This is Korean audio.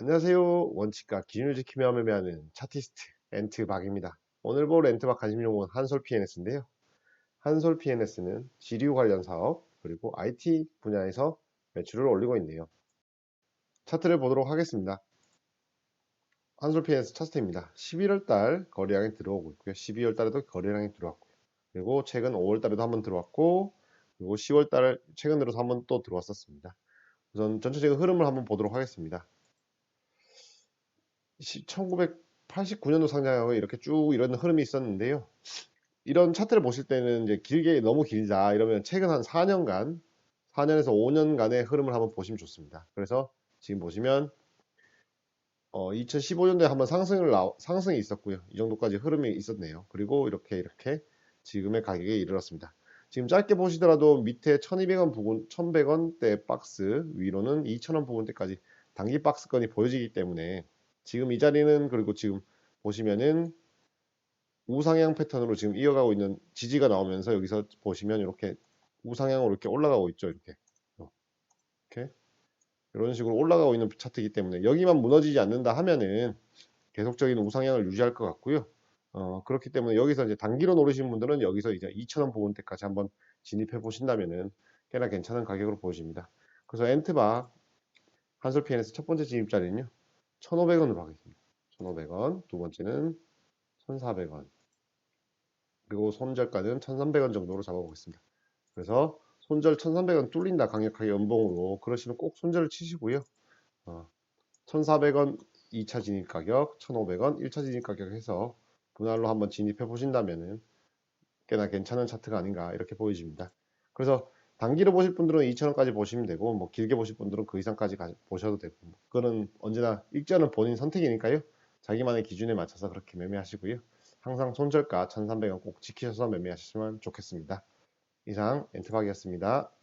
안녕하세요. 원칙과 기준을 지키며 매매하는 차티스트 엔트박입니다. 오늘 볼 엔트박 관심 용어는 한솔 PNS인데요. 한솔 PNS는 지류 관련 사업 그리고 IT 분야에서 매출을 올리고 있네요. 차트를 보도록 하겠습니다. 한솔 PNS 차트입니다. 11월 달 거래량이 들어오고 있고요. 12월 달에도 거래량이 들어왔고요. 그리고 최근 5월 달에도 한번 들어왔고 그리고 10월 달 최근 들어서 한번 또 들어왔었습니다. 우선 전체적인 흐름을 한번 보도록 하겠습니다. 1989년도 상장하고 이렇게 쭉 이런 흐름이 있었는데요. 이런 차트를 보실 때는 이제 길게 너무 길다 이러면 최근 한 4년간 4년에서 5년간의 흐름을 한번 보시면 좋습니다. 그래서 지금 보시면 어, 2015년도에 한번 상승을 나, 상승이 있었고요. 이 정도까지 흐름이 있었네요. 그리고 이렇게 이렇게 지금의 가격에 이르렀습니다. 지금 짧게 보시더라도 밑에 1200원 부분 1100원대 박스 위로는 2000원 부분대까지 단기 박스권이 보여지기 때문에 지금 이 자리는 그리고 지금 보시면은 우상향 패턴으로 지금 이어가고 있는 지지가 나오면서 여기서 보시면 이렇게 우상향으로 이렇게 올라가고 있죠. 이렇게. 이렇게. 이런 식으로 올라가고 있는 차트이기 때문에 여기만 무너지지 않는다 하면은 계속적인 우상향을 유지할 것 같고요. 어, 그렇기 때문에 여기서 이제 단기로 노리시는 분들은 여기서 이제 2,000원 부분대까지 한번 진입해 보신다면은 꽤나 괜찮은 가격으로 보여집니다. 그래서 엔트바 한솔 PNS 첫 번째 진입 자리는요. 1,500원으로 하겠습니다. 1,500원. 두 번째는 1,400원. 그리고 손절가는 1,300원 정도로 잡아보겠습니다. 그래서 손절 1,300원 뚫린다 강력하게 연봉으로 그러시면 꼭 손절을 치시고요. 어, 1,400원 2차 진입 가격, 1,500원 1차 진입 가격 해서 분할로 한번 진입해 보신다면은 꽤나 괜찮은 차트가 아닌가 이렇게 보여집니다. 그래서 단기로 보실 분들은 2,000원까지 보시면 되고 뭐 길게 보실 분들은 그 이상까지 가, 보셔도 되고 뭐 그거는 언제나 일자는 본인 선택이니까요. 자기만의 기준에 맞춰서 그렇게 매매하시고요. 항상 손절가 1,300원 꼭 지키셔서 매매하시면 좋겠습니다. 이상 엔트박이었습니다.